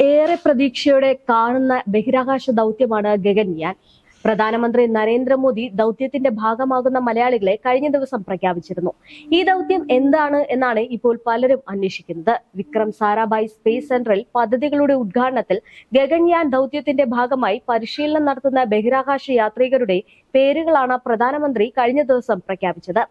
ഏറെ പ്രതീക്ഷയോടെ കാണുന്ന ബഹിരാകാശ ദൗത്യമാണ് ഗഗൻയാൻ. പ്രധാനമന്ത്രി നരേന്ദ്രമോദി ദൗത്യത്തിന്റെ ഭാഗമാകുന്ന മലയാളികളെ കഴിഞ്ഞ ദിവസം പ്രഖ്യാപിച്ചിരുന്നു. ഈ ദൗത്യം എന്താണ് എന്നാണ് ഇപ്പോൾ പലരും അന്വേഷിക്കുന്നത്. വിക്രം സാരാഭായ് സ്പേസ് സെന്ററിൽ പദ്ധതികളുടെ ഉദ്ഘാടനത്തിൽ ഗഗൻയാൻ ദൗത്യത്തിന്റെ ഭാഗമായി പരിശീലനം നടത്തുന്ന ബഹിരാകാശ യാത്രികരുടെ പേരുകളാണ് പ്രധാനമന്ത്രി കഴിഞ്ഞ ദിവസം പ്രഖ്യാപിച്ചത്.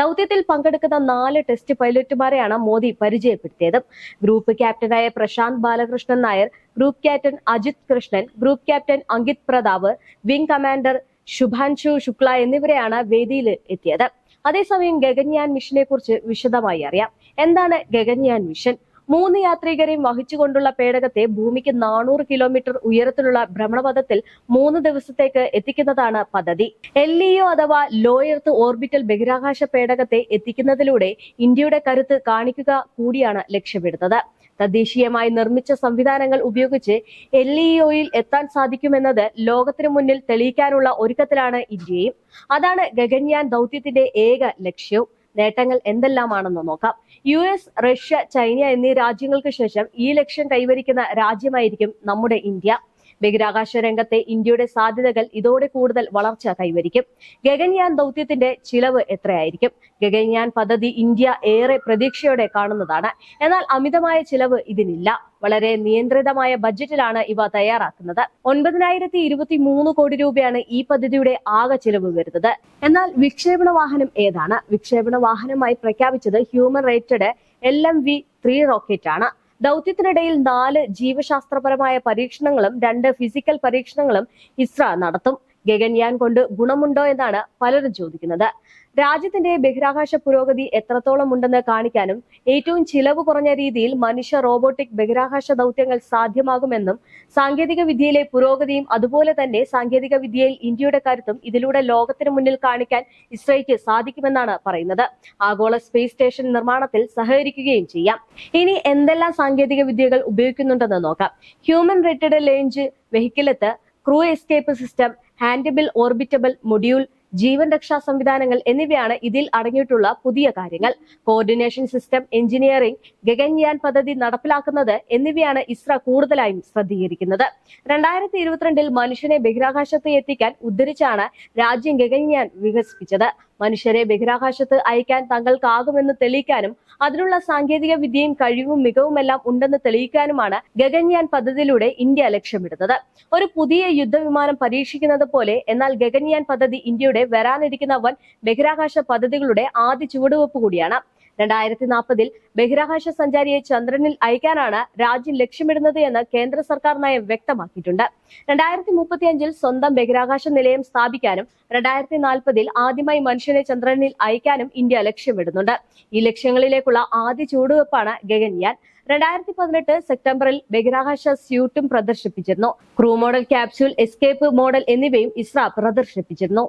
ദൗത്യത്തിൽ പങ്കെടുക്കുന്ന നാല് ടെസ്റ്റ് പൈലറ്റുമാരെയാണ് മോദി പരിചയപ്പെടുത്തിയത്. Group ക്യാപ്റ്റനായ Prashanth Balakrishnan Nair group captain Ajith Krishnan group captain Ankit Pratap wing commander Shubhanshu Shukla എന്നിവരെയാണ് വേദിയിൽ എത്തിയത്. അതേസമയം ഗഗൻയാൻ മിഷനെ കുറിച്ച് വിശദമായി അറിയാം. എന്താണ് ഗഗൻയാൻ മിഷൻ? മൂന്ന് യാത്രികരെയും വഹിച്ചുകൊണ്ടുള്ള പേടകത്തെ ഭൂമിക്ക് നാനൂറ് കിലോമീറ്റർ ഉയരത്തിലുള്ള ഭ്രമണപഥത്തിൽ മൂന്ന് ദിവസത്തേക്ക് എത്തിക്കുന്നതാണ് പദ്ധതി. എൽ അഥവാ ലോ എർത്ത് ഓർബിറ്റൽ ബഹിരാകാശ പേടകത്തെ എത്തിക്കുന്നതിലൂടെ ഇന്ത്യയുടെ കരുത്ത് കാണിക്കുക കൂടിയാണ് ലക്ഷ്യമിടുന്നത്. തദ്ദേശീയമായി നിർമ്മിച്ച സംവിധാനങ്ങൾ ഉപയോഗിച്ച് എൽ ഇഒയിൽ എത്താൻ സാധിക്കുമെന്നത് ലോകത്തിനു മുന്നിൽ തെളിയിക്കാനുള്ള ഒരുക്കത്തിലാണ് ഇന്ത്യയും. അതാണ് ഗഗൻയാൻ ദൗത്യത്തിന്റെ ഏക ലക്ഷ്യവും നേട്ടങ്ങൾ എന്തെല്ലാമാണെന്ന് നോക്കാം. യു എസ് റഷ്യ ചൈന എന്നീ രാജ്യങ്ങൾക്ക് ശേഷം ഈ ലക്ഷ്യം കൈവരിക്കുന്ന രാജ്യമായിരിക്കും നമ്മുടെ ഇന്ത്യ. ബഹിരാകാശ രംഗത്തെ ഇന്ത്യയുടെ സാധ്യതകൾ ഇതോടെ കൂടുതൽ വളർച്ച കൈവരിക്കും. ഗഗൻയാൻ ദൗത്യത്തിന്റെ ചിലവ് എത്രയായിരിക്കും? ഗഗൻയാൻ പദ്ധതി ഇന്ത്യ ഏറെ പ്രതീക്ഷയോടെ കാണുന്നതാണ്. എന്നാൽ അമിതമായ ചിലവ് ഇതിനില്ല. വളരെ നിയന്ത്രിതമായ ബജറ്റിലാണ് ഇവ തയ്യാറാക്കുന്നത്. ഒൻപതിനായിരത്തി ഇരുപത്തി മൂന്ന് കോടി രൂപയാണ് ഈ പദ്ധതിയുടെ ആകെ ചിലവ് വരുന്നത്. എന്നാൽ വിക്ഷേപണ വാഹനം ഏതാണ്? വിക്ഷേപണ വാഹനമായി പ്രഖ്യാപിച്ചത് human rated L M V three rocket ആണ് ദൗത്യത്തിനിടയിൽ നാല് ജീവശാസ്ത്രപരമായ പരീക്ഷണങ്ങളും രണ്ട് ഫിസിക്കൽ പരീക്ഷണങ്ങളും ഇസ്ര നടത്തും. ഗഗൻയാൻ കൊണ്ട് ഗുണമുണ്ടോ എന്നാണ് പലരും ചോദിക്കുന്നത്. രാജ്യത്തിന്റെ ബഹിരാകാശ പുരോഗതി എത്രത്തോളം ഉണ്ടെന്ന് കാണിക്കാനും ഏറ്റവും ചിലവ് കുറഞ്ഞ രീതിയിൽ മനുഷ്യ റോബോട്ടിക് ബഹിരാകാശ ദൗത്യങ്ങൾ സാധ്യമാകുമെന്നും സാങ്കേതിക വിദ്യയിലെ പുരോഗതിയും അതുപോലെ തന്നെ സാങ്കേതിക വിദ്യയിൽ ഇന്ത്യയുടെ കരുത്തും ഇതിലൂടെ ലോകത്തിന് മുന്നിൽ കാണിക്കാൻ ഇസ്രയേക്ക് സാധിക്കുമെന്നാണ് പറയുന്നത്. ആഗോള സ്പേസ് സ്റ്റേഷൻ നിർമ്മാണത്തിൽ സഹകരിക്കുകയും ചെയ്യാം. ഇനി എന്തെല്ലാം സാങ്കേതിക വിദ്യകൾ ഉപയോഗിക്കുന്നുണ്ടെന്ന് നോക്കാം. Human rated launch വെഹിക്കിളത്ത് crew escape system habitable orbital module ജീവൻ രക്ഷാ സംവിധാനങ്ങൾ എന്നിവയാണ് ഇതിൽ അടങ്ങിയിട്ടുള്ള പുതിയ കാര്യങ്ങൾ. കോർഡിനേഷൻ സിസ്റ്റം എഞ്ചിനീയറിംഗ് ഗഗൻയാൻ പദ്ധതി നടപ്പിലാക്കുന്നത് എന്നിവയാണ് ഇസ്ര കൂടുതലായും ശ്രദ്ധീകരിക്കുന്നത്. രണ്ടായിരത്തി ഇരുപത്തിരണ്ടിൽ മനുഷ്യനെ ബഹിരാകാശത്ത് എത്തിക്കാൻ ഉദ്ധരിച്ചാണ് രാജ്യം ഗഗൻയാൻ വികസിപ്പിച്ചത്. മനുഷ്യരെ ബഹിരാകാശത്ത് അയക്കാൻ തങ്ങൾക്കാകുമെന്ന് തെളിയിക്കാനും അതിനുള്ള സാങ്കേതിക വിദ്യയും കഴിവും മികവുമെല്ലാം ഉണ്ടെന്ന് തെളിയിക്കാനുമാണ് ഗഗൻയാൻ പദ്ധതിയിലൂടെ ഇന്ത്യ ലക്ഷ്യമിടുന്നത്. ഒരു പുതിയ യുദ്ധവിമാനം പരീക്ഷിക്കുന്നത് പോലെ എന്നാൽ ഗഗൻയാൻ പദ്ധതി ഇന്ത്യയുടെ വരാനിരിക്കുന്ന വൻ ബഹിരാകാശ പദ്ധതികളുടെ ആദ്യ ചുവടുവെപ്പ് കൂടിയാണ്. രണ്ടായിരത്തി നാൽപ്പതിൽ ബഹിരാകാശ സഞ്ചാരിയെ ചന്ദ്രനിൽ അയക്കാനാണ് രാജ്യം ലക്ഷ്യമിടുന്നത് എന്ന് കേന്ദ്ര സർക്കാർ നയം വ്യക്തമാക്കിയിട്ടുണ്ട്. രണ്ടായിരത്തി മുപ്പത്തിയഞ്ചിൽ സ്വന്തം ബഹിരാകാശ നിലയം സ്ഥാപിക്കാനും രണ്ടായിരത്തി നാൽപ്പതിൽ ആദ്യമായി മനുഷ്യനെ ചന്ദ്രനിൽ അയക്കാനും ഇന്ത്യ ലക്ഷ്യമിടുന്നുണ്ട്. ഈ ലക്ഷ്യങ്ങളിലേക്കുള്ള ആദ്യ ചുവടുവെപ്പാണ് ഗഗൻയാൻ. രണ്ടായിരത്തി പതിനെട്ട് സെപ്റ്റംബറിൽ ബഹിരാകാശ സ്യൂട്ടും പ്രദർശിപ്പിച്ചിരുന്നു. Crew model capsule escape model എന്നിവയും ഇസ്ര പ്രദർശിപ്പിച്ചിരുന്നു.